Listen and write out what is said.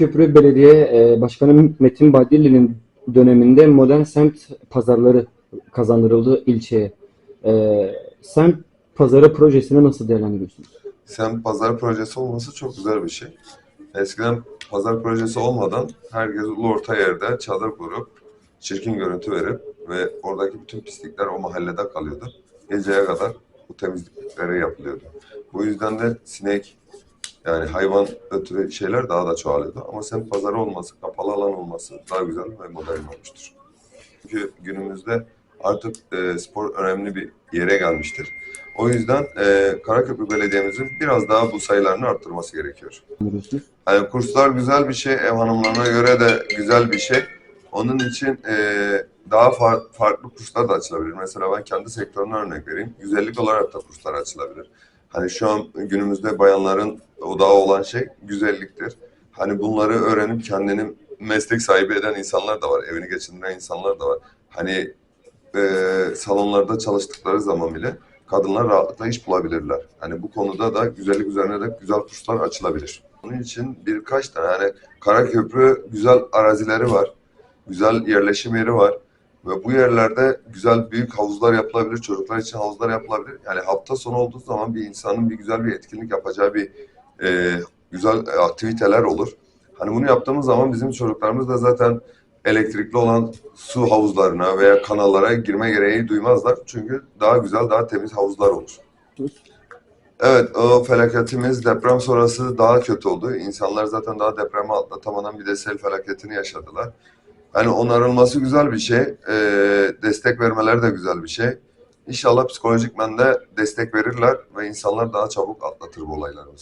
Köprü Belediye e, Başkanı Metin Badilli'nin döneminde modern semt pazarları kazandırıldı ilçeye. E, semt pazarı projesini nasıl değerlendiriyorsunuz? Sen pazar projesi olması çok güzel bir şey. Eskiden pazar projesi olmadan herkes ulu orta yerde çadır kurup çirkin görüntü verip ve oradaki bütün pislikler o mahallede kalıyordu. Geceye kadar bu temizlikleri yapılıyordu. Bu yüzden de sinek yani hayvan ötürü şeyler daha da çoğalıyordu. Ama sen pazarı olması, kapalı alan olması daha güzel ve modern olmuştur. Çünkü günümüzde artık e, spor önemli bir yere gelmiştir. O yüzden e, Karaköprü Belediye'mizin biraz daha bu sayılarını arttırması gerekiyor. Yani kurslar güzel bir şey, ev hanımlarına göre de güzel bir şey. Onun için e, daha far- farklı kurslar da açılabilir. Mesela ben kendi sektörüne örnek vereyim. Güzellik olarak da kurslar açılabilir. Hani şu an günümüzde bayanların odağı olan şey güzelliktir. Hani bunları öğrenip kendini meslek sahibi eden insanlar da var. Evini geçindiren insanlar da var. Hani e, salonlarda çalıştıkları zaman bile kadınlar rahatlıkla iş bulabilirler. Hani bu konuda da güzellik üzerine de güzel kurslar açılabilir. Onun için birkaç tane hani Karaköprü güzel arazileri var. Güzel yerleşim yeri var. Ve bu yerlerde güzel büyük havuzlar yapılabilir. Çocuklar için havuzlar yapılabilir. Yani hafta sonu olduğu zaman bir insanın bir güzel bir etkinlik yapacağı bir e, güzel aktiviteler olur. Hani bunu yaptığımız zaman bizim çocuklarımız da zaten elektrikli olan su havuzlarına veya kanallara girme gereği duymazlar. Çünkü daha güzel, daha temiz havuzlar olur. Evet, o felaketimiz deprem sonrası daha kötü oldu. İnsanlar zaten daha depremi atlatamadan bir de sel felaketini yaşadılar. Yani onarılması güzel bir şey. Ee, destek vermeleri de güzel bir şey. İnşallah psikolojik de destek verirler ve insanlar daha çabuk atlatır bu olaylarımızı.